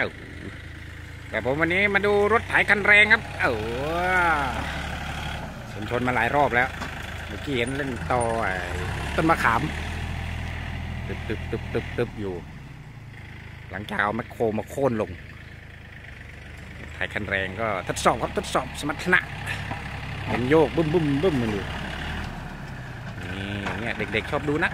เอ้าแต่ผมวันนี้มาดูรถไถคันแรงครับ เอ้าชนชนมาหลายรอบแล้ว เมื่อกี้เห็นเล่นต่อต้นมะขาม ตึบตึบตึบตึบตึบอยู่ หลังจากเอาแมคโครมาโค่นลง ไถคันแรงก็ทดสอบครับทดสอบสมรรถนะเห็นโยกบึ้มบึ้มบึ้มมันอยู่นี่เนี่ยเด็กๆชอบดูนะ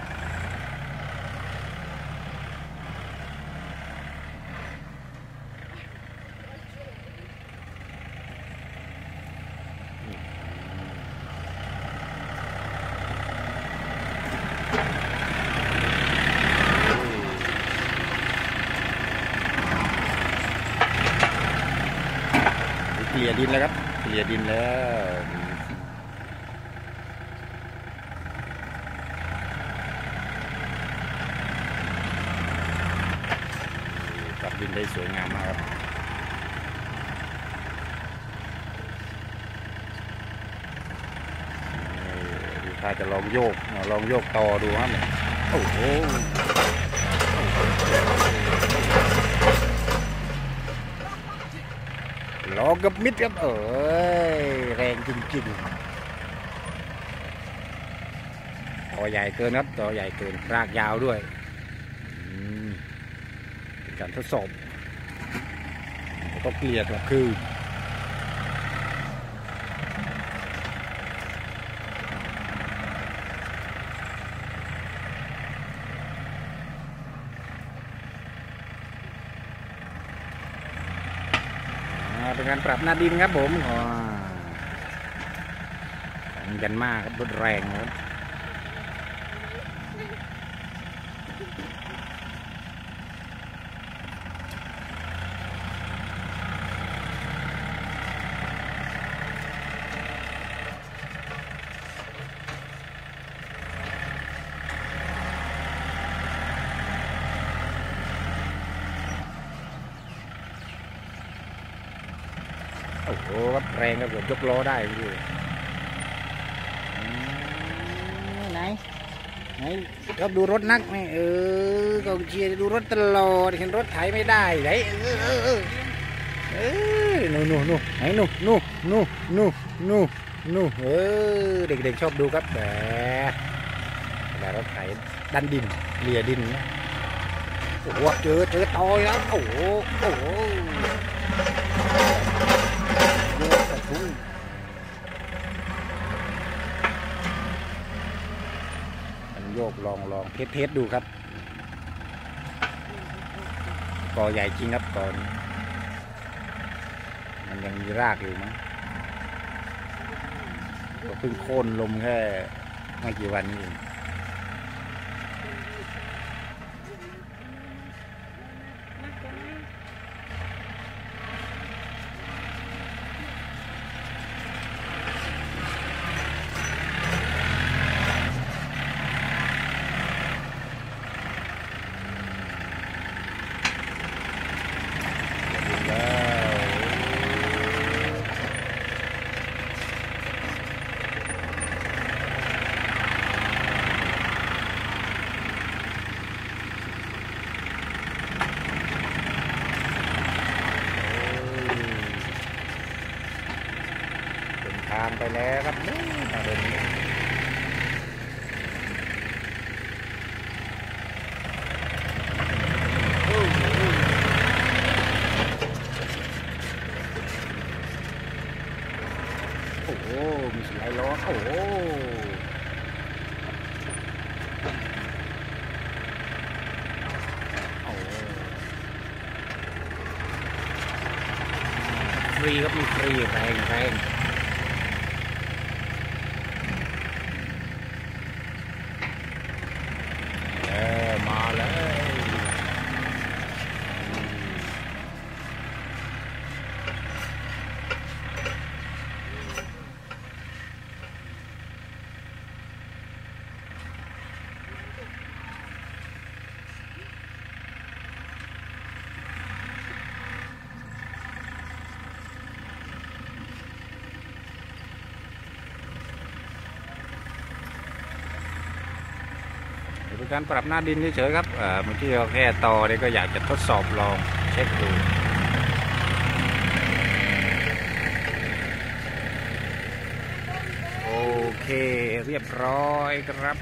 ดินแล้วครับเกลี่ยดินแล้วจับดินได้สวยงามมากครับนี่ดูถ้าจะลองโยกลองโยกต่อดูครับโอ้โห องกับมิดครับเอ้ยแรงจริงๆต่อใหญ่เกินครับต่อใหญ่เกินรากยาวด้วยอืมเป็นการทดสอบก็เกลียดแบบคือ อ่าเป็น การปรับหน้าดินครับผมอ่าแข็งกันมากครับรถแรงครับโอ้โห ครับแรงครับผมยกล้อได้พี่ไหนไหนครับดูรถนักไหมเออกองเชียร์ดูรถตลอดเห็นรถไถไม่ได้ไหนเออเออเออเออนู่นนู่นนู่ไหนนู่นนู่นนู่นนู่นู่นู่เออเด็กๆชอบดูครับแต่แต่รถไถดันดินเลียดินนะโอ้โหเจอเจอตอยแล้วโอ้โหโอ้โห โยกกระทุ้ง กลองลองเทสเทสดูครับกอใหญ่จริงครับกอนมันยังมีรากอยู่มั้งก็เพิ่งโค่นลมแค่ไม่กี่วันนี้เองแล้วเป็นทางไปแล้วครับนี่มาเดินนี้โอ้โห มีสไลด์ล้อโอ้โหโอ้โหฟรีครับมีฟรีแรงแรงเออมาเลย เป็นการปรับหน้าดินเฉยๆครับเมื่อกี้เราแค่ต่อเนี่ยก็อยากจะทดสอบลองเช็คดูโอเคเรียบร้อยครับ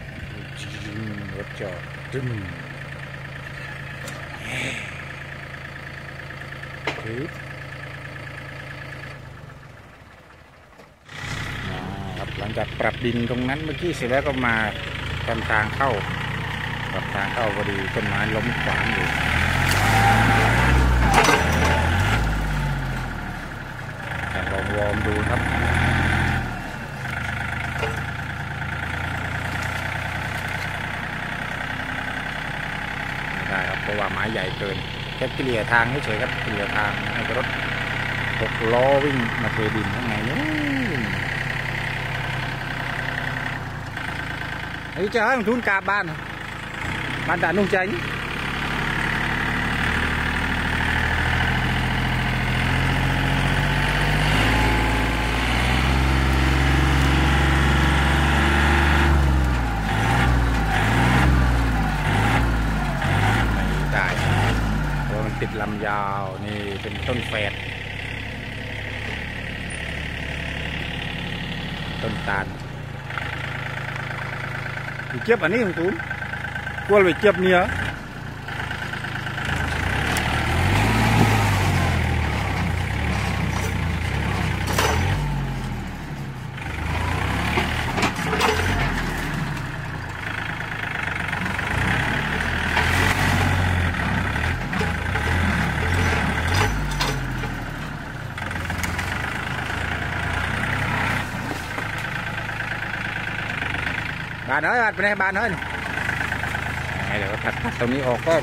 จึงรถจอดจึงปึ๊บมาครับหลังจากปรับดินตรงนั้นเมื่อกี้เสร็จแล้วก็มาทำทางเข้า ปรับทางเข้าพอดีต้นไม้ล้มขวางอยู่ลองวอร์มดูครับไม่ได้ครับเพราะว่าไม้ใหญ่เกินแค่เกลี่ยทางให้เฉยครับเกลี่ยทางให้รถหกล้อวิ่งมาเทดินข้างในนู้นไอ้เจ้าให้มันทุนกาบบ้าน บ้านด่านนุ่งใจนี่ไม่ได้เพราะมันติดลำยาวนี่เป็นต้นแฝดต้นตาลอีเจ็บอันนี้ของตูน กลัวไปเจ็บเนี่ย บานเฮ้ยบานไปไหนบานเฮ้ยนี่เดี๋ยวก็ตัดตัดตรงนี้ออกก็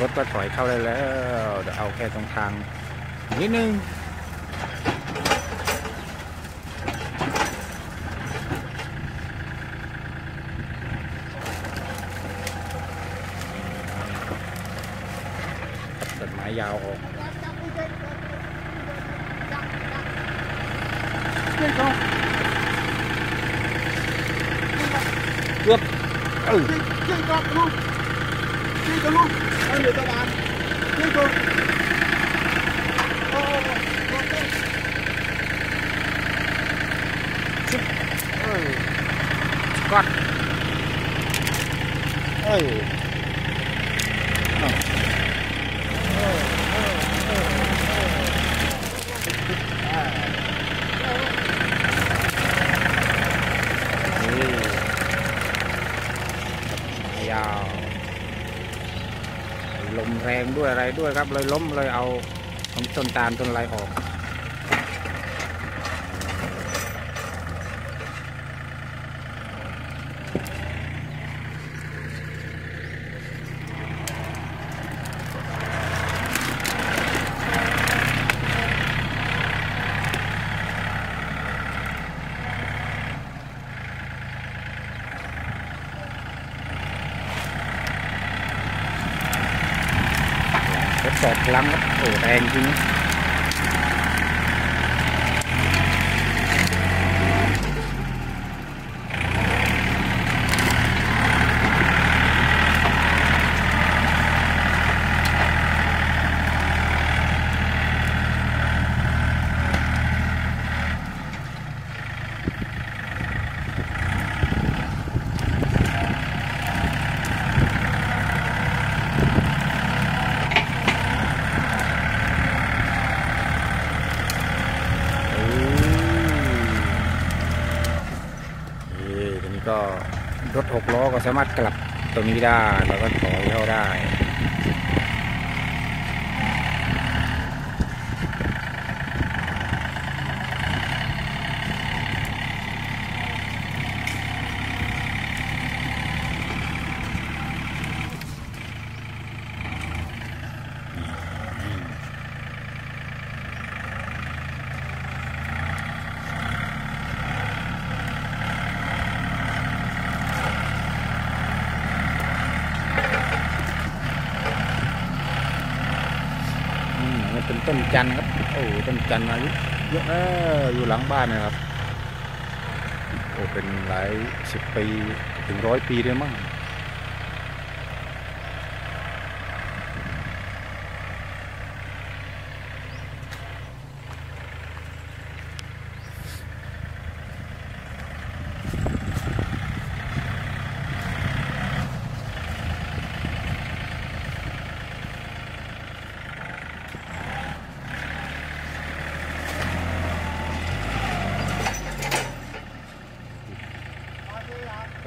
รถก็ถอยเข้าได้แล้วเดี๋ยวเอาแค่ตรงทางนิดนึงตัดไม้ยาวออกเกือบเออ đi cho luôn em để tao bán đi cho Ôi. Con. Ôi. อะไรด้วยครับ เลยล้มเลยเอาของต้นตาลต้นไรออก ทดสอบพลังครับโอ้แรงจริงนะโอ้นี่ทีนี้ ก็รถหกล้อก็สามารถกลับตรงนี้ได้แล้วก็ถอยเข้าได้ จันทร์ครับ โอ้ต้นจันทร์อายุเยอะเอออยู่หลังบ้านนะครับ โอ้เป็นหลายสิบปีถึงร้อยปีเลยมั้ง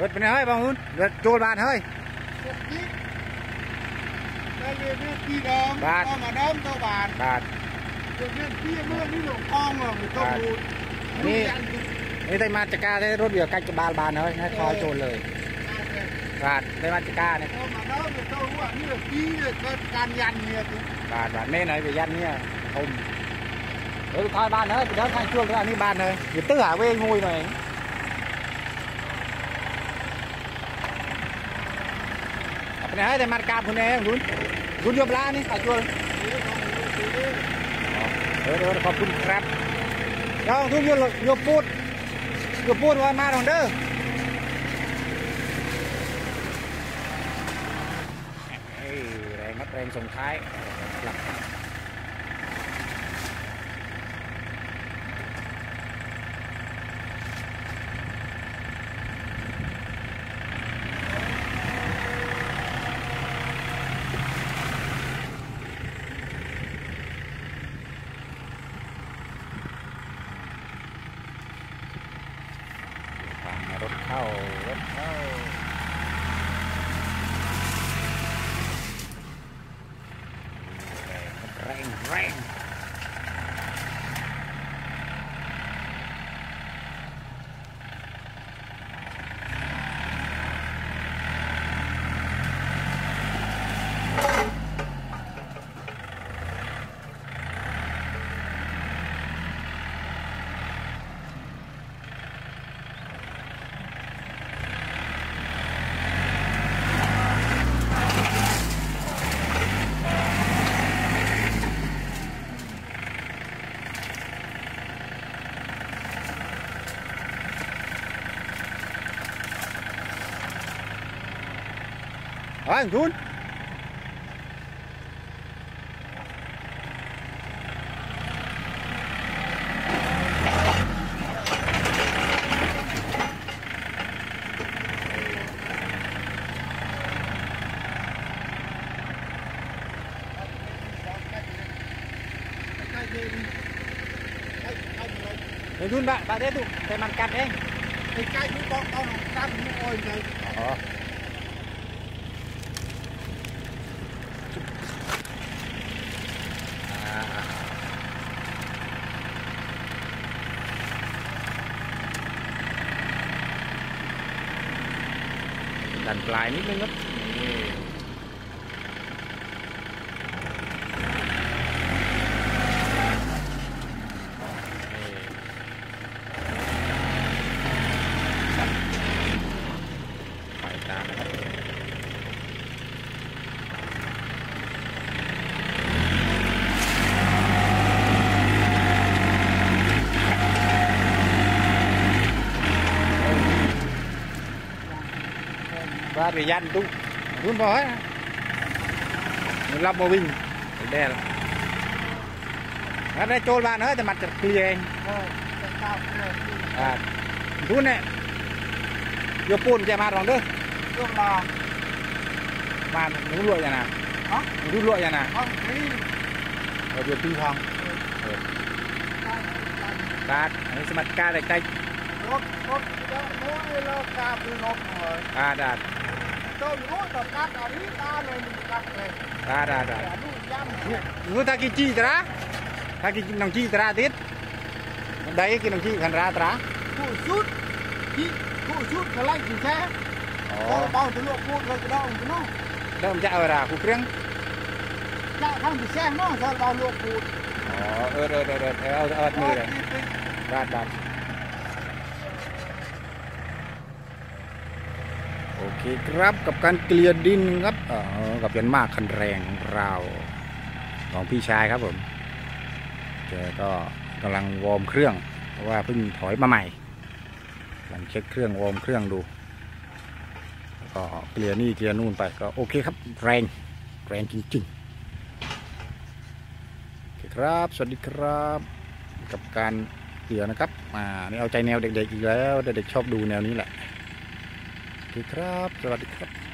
รถเป็นไงเฮ้ยบางหุ่นรถโจรบานเฮ้ย đây là biết đi đom Bạt. con mà đom tao bàn บาท rồi biết đi mưa đi lộ con rồi người tao Bạt. bụt Đi. Đi ăn thì นี่ได้มาจากกาได้รถเดียวใกล้จะบานบานเฮ้ยให้คอยโจรเลย ăn rồi. บาทได้มาจากกาเนี่ย con mà đom thì tao รู้ว่านี่ là đi rồi con can nhằn nhiều thì บาทบาทเม่ไหนไปยันเนี่ยอมเฮ้ยคอยบานเฮ้ยไปเดินทางช่วงแล้วอันนี้บานเลยอยู่ตื้อหาเวงงุยหน่อยเอาไปไห นเฮ้ยได้มากาบคุณเองคุณคุณยบลานี่สายช่วงเออขอบคุณครับเราทุกยโยบพูดยบพูดว่ามาของเด้อแรงมัดแรงส่งท้ายหลักทางรถเข้ารถเข้าแรงแรง เฮ้ยคุณเดี๋ยวคุณบะบะเด้ตุแต่มันกัดเอง cái cái cũng con con cam nó ôi này อ๋ออ่ ลายนิดนึงครับ Adrian tu vun vào hết 15 mô binh đè ở đây trôi bạn hết thì mặt chặt kia anh à vun này vô phun chè mặt rồi đứa Được mà mà nó lụa nhà nào hả nó lụa nhà nào không tí ở việc tinh hoàng cát nó sẽ mặt ca đẹp tay à đạt បាទបាទនោះថាគេជីតារាថាគេនឹងជីតារាទៀតមិនដីគេនឹងជីខាងរាតារាគូជូតជីគូជូតកន្លែងជីសាអូបោទៅលក់ពូតលើកដងទៅនោះដើមចាក់អរាគូព្រៀងចាក់ខាងពិសេសនោះចូលបោលក់ពូតអូអឺអឺអឺអឺអត់មើលបាទបាទ เคครับกับการเกลียดินครับเออกับยันมากคันแรงของเรา ของพี่ชายครับผมแกก็กำลังวอร์มเครื่องเพราะว่าเพิ่งถอยมาใหม่กำลังเช็คเครื่องวอร์มเครื่องดูก็เกลียนี่เกลียนู่นไปก็โอเคครับแรงแรงจริงๆโอเคครับ สวัสดีครับ กับการเกลี่ยนะครับอ่านี่เอาใจแนวเด็กๆอีกแล้วเด็กๆชอบดูแนวนี้แหละ โอเคครับ สวัสดีครับ